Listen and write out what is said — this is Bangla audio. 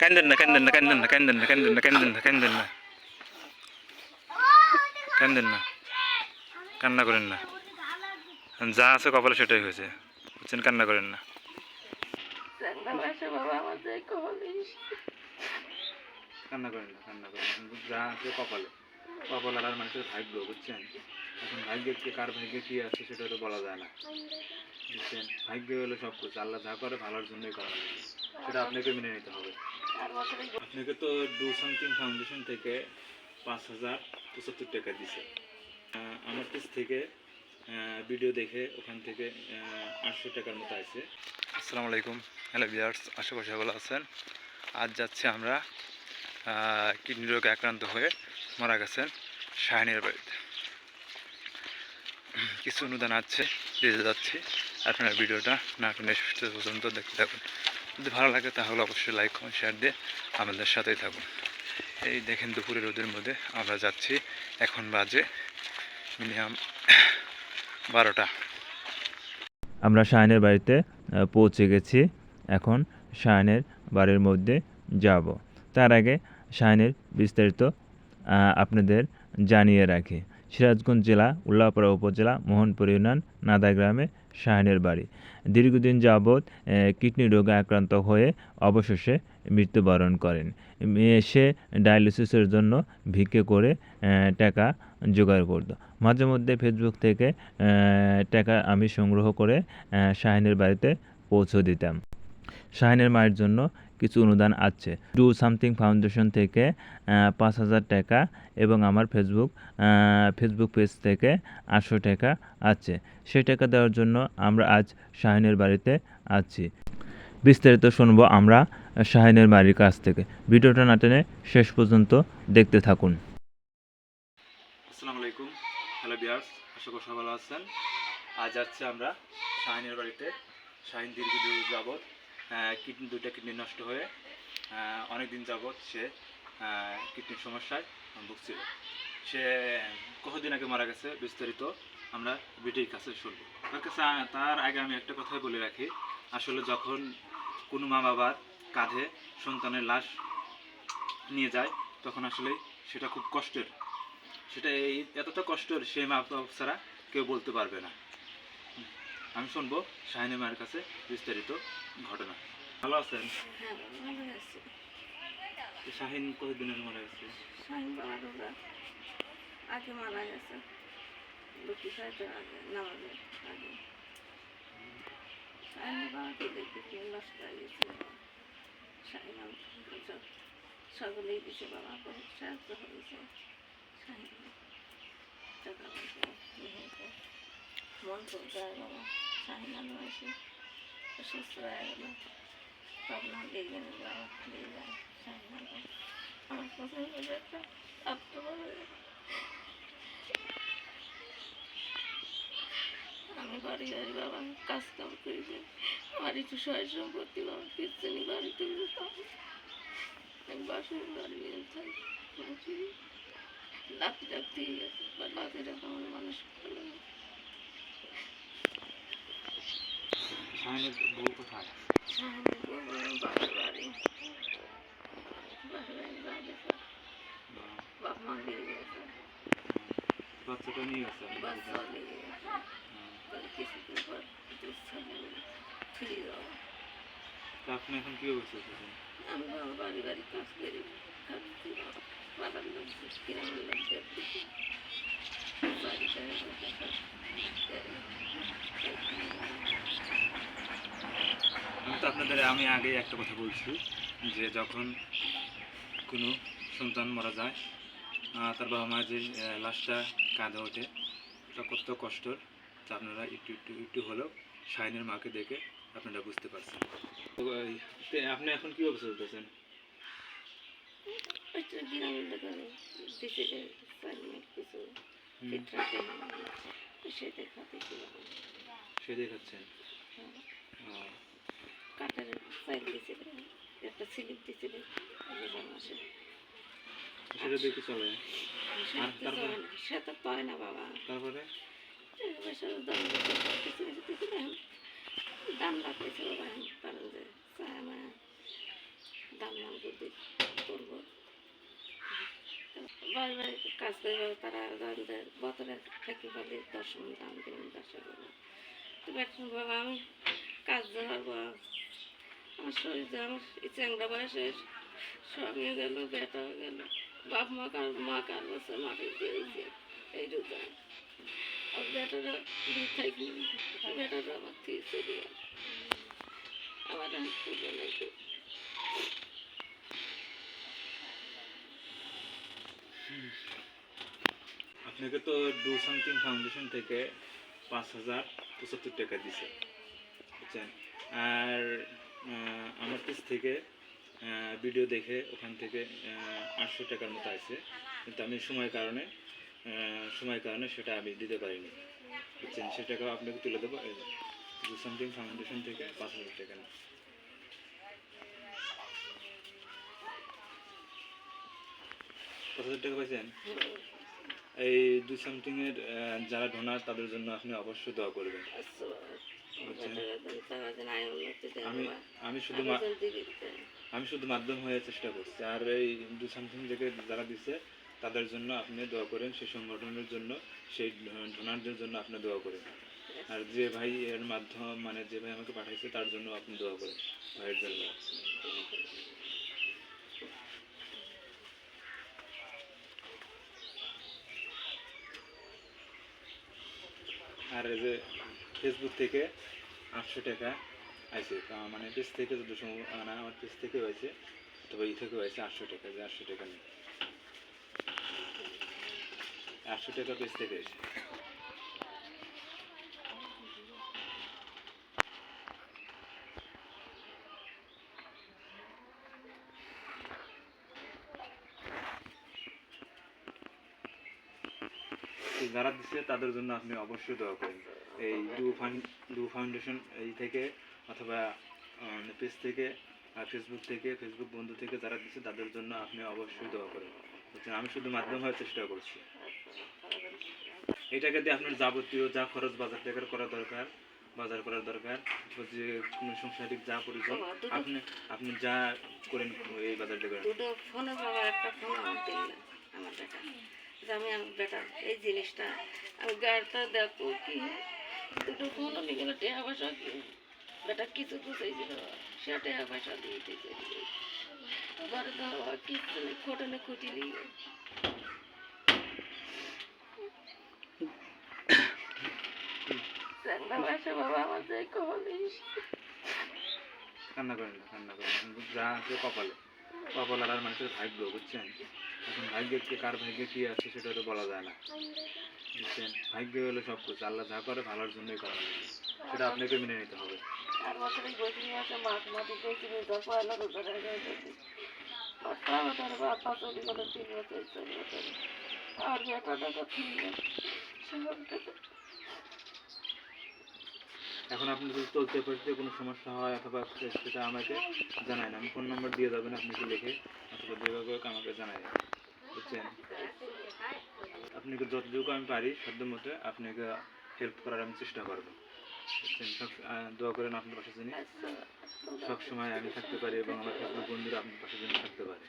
কান্দেন না কান্দেন না কান্দেন না কান্দেন না কান্দেন না কান্দেন না কান্দেন না কান্দেন না কান্না করেন না যা আছে কপালে সেটাই হয়েছে বুঝছেন কান্না করেন না কান্না করেন না কান্না করেন না যা আছে কপালে কপাল আর মানুষের ভাগ্য বুঝছেন এখন ভাগ্যের কি কার ভাগ্যে কি আছে সেটা তো বলা যায় না বুঝছেন ভাগ্য হলো সব কিছু আল্লাহ যা করে ভালোর জন্যই করা সেটা আপনাকে মেনে নিতে হবে আপনাকে তো ডু সামথিং ফাউন্ডেশন থেকে পাঁচ হাজার পঁচাত্তর টাকা দিছে। আমার কাছ থেকে ভিডিও দেখে ওখান থেকে আটশো টাকার মতো আছে আসসালামু আলাইকুম। হ্যালো বিয়ার্স আশা করি ভালো আছেন। আজ যাচ্ছি আমরা কিডনি রোগে আক্রান্ত হয়ে মারা গেছেন শাহিনের বাড়িতে। কিছু অনুদান আছে, দিতে যাচ্ছি। আপনার ভিডিওটা না টেনে পর্যন্ত দেখতে থাকুন। যদি ভালো লাগে তাহলে অবশ্যই লাইক কমেন্ট শেয়ার দিয়ে আমাদের সাথেই থাকুন। এই দেখেন দুপুরের রোদের মধ্যে আমরা যাচ্ছি, এখন বাজে মিনিমাম বারোটা। আমরা শাহিনের বাড়িতে পৌঁছে গেছি। এখন শাহিনের বাড়ির মধ্যে যাব। তার আগে শাহিনের বিস্তারিত আপনাদের জানিয়ে রাখি। সিরাজগঞ্জ জেলা, উল্লাপাড়া উপজেলা, মোহনপুর ইউনিয়ন নাদা গ্রামে শাহিনের বাড়ি। দীর্ঘদিন যাবৎ কিডনি রোগে আক্রান্ত হয়ে অবশেষে মৃত্যুবরণ করেন। সে ডায়ালিসিসের জন্য ভিক্ষে করে টাকা জোগাড় করতো। মাঝে মধ্যে ফেসবুক থেকে টাকা আমি সংগ্রহ করে শাহিনের বাড়িতে পৌঁছে দিতাম। শাহিনের মায়ের জন্য কিছু অনুদান আছে। ডু সামথিং ফাউন্ডেশন থেকে পাঁচ হাজার টাকা এবং আমার ফেসবুক ফেসবুক পেজ থেকে আটশো টাকা আছে। সেই টাকা দেওয়ার জন্য আমরা আজ শাহিনের বাড়িতে আছি। বিস্তারিত শুনব আমরা শাহিনের বাড়ির কাছ থেকে। ভিডিওটা না টেনে শেষ পর্যন্ত দেখতে থাকুন। আসসালামু আলাইকুম। হ্যালো বিয়ার্স আশা করি ভালো আছেন। আজ যাচ্ছি আমরা শাহিনের বাড়িতে। শাহিন দীর্ঘদিন যাবৎ কিডনি, দুইটা কিডনি নষ্ট হয়ে অনেক দিন যাবৎ সে কিডনির সমস্যায় ভুগছিল। সে কতদিন আগে মারা গেছে বিস্তারিত আমরা ভিডিওর কাছে শুনব। তার কাছে, তার আগে আমি একটা কথাই বলে রাখি। আসলে যখন কোনো মা বাবার কাঁধে সন্তানের লাশ নিয়ে যায়, তখন আসলে সেটা খুব কষ্টের। সেটা এই, এতটা কষ্টের সে মা বাবা ছাড়া কেউ বলতে পারবে না। আমি শুনব শাহিনী মায়ের কাছে বিস্তারিত ঘটনা। ভালো আছেন? হ্যাঁ শাহিন কতদিনের মারা গেছে? বাবা। আগে মারা গেছে। লক্ষ্মী সাহেবের আগে নামাজের আগে। বাবাকে দেখতে নষ্ট হয়ে গেছে। সকলেই দিছে বাবা করে সাহায্য হয়েছে। স্বামী টাকা পয়সা মন চলতে হয় বাবা মানুষ আছে সুস্থ হয়ে গেল দিয়ে গেল বাবা দিয়ে যায় মানুষ আমার পছন্দ হয়ে একটা আত্মবল আমি বাড়ি বাড়ি বাবা কাজ কাম করি যে আমার একটু সহায় সম্পত্তি বাবা কিস্তিনি বাড়িতে যেতাম আমি বাসন বাড়ি নিয়ে থাকি ডাকতে ডাকতে গেছে বা ডাকতে ডাকা আমার মানুষ ভালো छाने भूख खा बस तो नहीं हो सकता बस तो नहीं है किसी के ऊपर जो समय फ्री रहो तो आपने এখন কি অবস্থা আছে আমি বাবা বাড়ি বাড়ি কাজ করি খাচ্ছি বাবা বাড়ি বাড়ি কাজ করি বাড়ি বাড়ি কাজ করি আপনাদের আমি আগে একটা কথা বলছি যে যখন কোনো সন্তান মারা যায় তার বাবা মা যে লাশটা কাঁধে ওঠে এটা কত কষ্টর তা আপনারা একটু একটু একটু হলেও শাইনের মাকে দেখে আপনারা বুঝতে পারছেন। তো আপনি এখন কি অবস্থা চলতেছেন সে দেখাচ্ছেন? কাঠের ফাইল দিয়েছিলেন একটা সিলিপ দিয়েছিলেন মাসে সেটা দিয়ে কি চলে? সেটা পায় না বাবা। তারপরে? দাম রাখতেছে বাবা কারণ যে আমার দাম নাম যদি করব। বাড়ি বাড়ি কাজ তারা ধরেন যে বছরের থাকি বলে দশ দাম দিলাম দশ টাকা তো বাবা আমি কাজ দেওয়ার বা আমার শরীর আমার চ্যাংরা বয়সের স্বামীও গেল বেটাও গেল। বাপ মা কার মা কার বসে মাকে দিয়েছে এই রোজা। আর বেটারা দূর থাকি বেটারা আমার থেকে চলে গেল। আমার আর পুজো নেই আপনাকে তো ডু সামথিং ফাউন্ডেশন থেকে পাঁচ হাজার পঁচাত্তর টাকা দিছে। বুঝছেন আর আমার কাছ থেকে ভিডিও দেখে ওখান থেকে আটশো টাকার মতো আছে কিন্তু আমি সময় কারণে আহ, সময় কারণে সেটা আমি দিতে পারিনি। বুঝছেন? টাকা আপনাকে তুলে দেবো। সামথিং ফাউন্ডেশন থেকে পাঁচ হাজার টাকা না পাঁচ হাজার টাকা পাইছেন? এই দু সামথিং এর যারা ডোনার তাদের জন্য আপনি অবশ্যই দোয়া করবেন। আমি শুধু মাধ্যম হয়ে চেষ্টা করছি। আর এই দু সামথিং থেকে যারা দিছে, তাদের জন্য আপনি দোয়া করেন, সেই সংগঠনের জন্য, সেই ডোনারদের জন্য আপনি দোয়া করেন। আর যে ভাই এর মাধ্যম মানে যে ভাই আমাকে পাঠাইছে, তার জন্য আপনি দোয়া করেন ভাইয়ের জন্য। আর এই যে ফেসবুক থেকে আটশো টাকা আছে তা মানে পেজ থেকে সময় মানে আমার পেজ থেকে হয়েছে তবে এই থেকে হয়েছে আটশো টাকা, যে আটশো টাকা নেই। আটশো টাকা পেজ থেকে তো যারা দিচ্ছে তাদের জন্য আপনি অবশ্যই দোয়া করেন। এই ডু ফান্ড ডু ফাউন্ডেশন এই থেকে অথবা পেজ থেকে আর ফেসবুক থেকে ফেসবুক বন্ধু থেকে যারা দিচ্ছে তাদের জন্য আপনি অবশ্যই দোয়া করেন। বুঝছেন আমি শুধু মাধ্যম হওয়ার চেষ্টা করছি। এই টাকা দিয়ে আপনার যাবতীয় যা খরচ বাজার টাকার করা দরকার বাজার করার দরকার যে কোনো সাংসারিক যা প্রয়োজন আপনি আপনি যা করেন এই ফোনে একটা ফোন আমার দিল আমার বেটা। আমি আমার বেটা এই জিনিসটা আমি গাড়িটা দেখো কি টাকা পয়সা কি বেটা কিছু বুঝেছিল সে টাকা পয়সা দিয়ে ঘরে তো কিচ্ছু নেই খোটনে খুঁটি নিয়ে। কান্না করেন না, কান্না করেন যা আছে কপালে। আর মানুষের ভাগ্য, বুঝছেন? এখন ভাগ্যের কি, কার ভাগ্যে কি আছে সেটা তো বলা যায় না। বুঝছেন? ভাগ্য হলো সব কিছু, আল্লাহ যা করে ভালোর জন্যই করা সেটা আপনাকে মেনে নিতে হবে। আর এখন আপনি যদি চলতে ফিরতে কোনো সমস্যা হয় অথবা সেটা আমাকে জানায় না, আমি ফোন নাম্বার দিয়ে যাবেন আপনি কি লিখে অথবা যেভাবে আমাকে জানাই বুঝছেন? আপনাকে যতটুকু আমি পারি সাধ্য মতো আপনাকে হেল্প করার আমি চেষ্টা করব। বুঝছেন? সব দোয়া করেন আপনার পাশে যিনি। সব সময় আমি থাকতে পারি এবং আমার ফেসবুক বন্ধুরা আপনার পাশে যেন থাকতে পারে।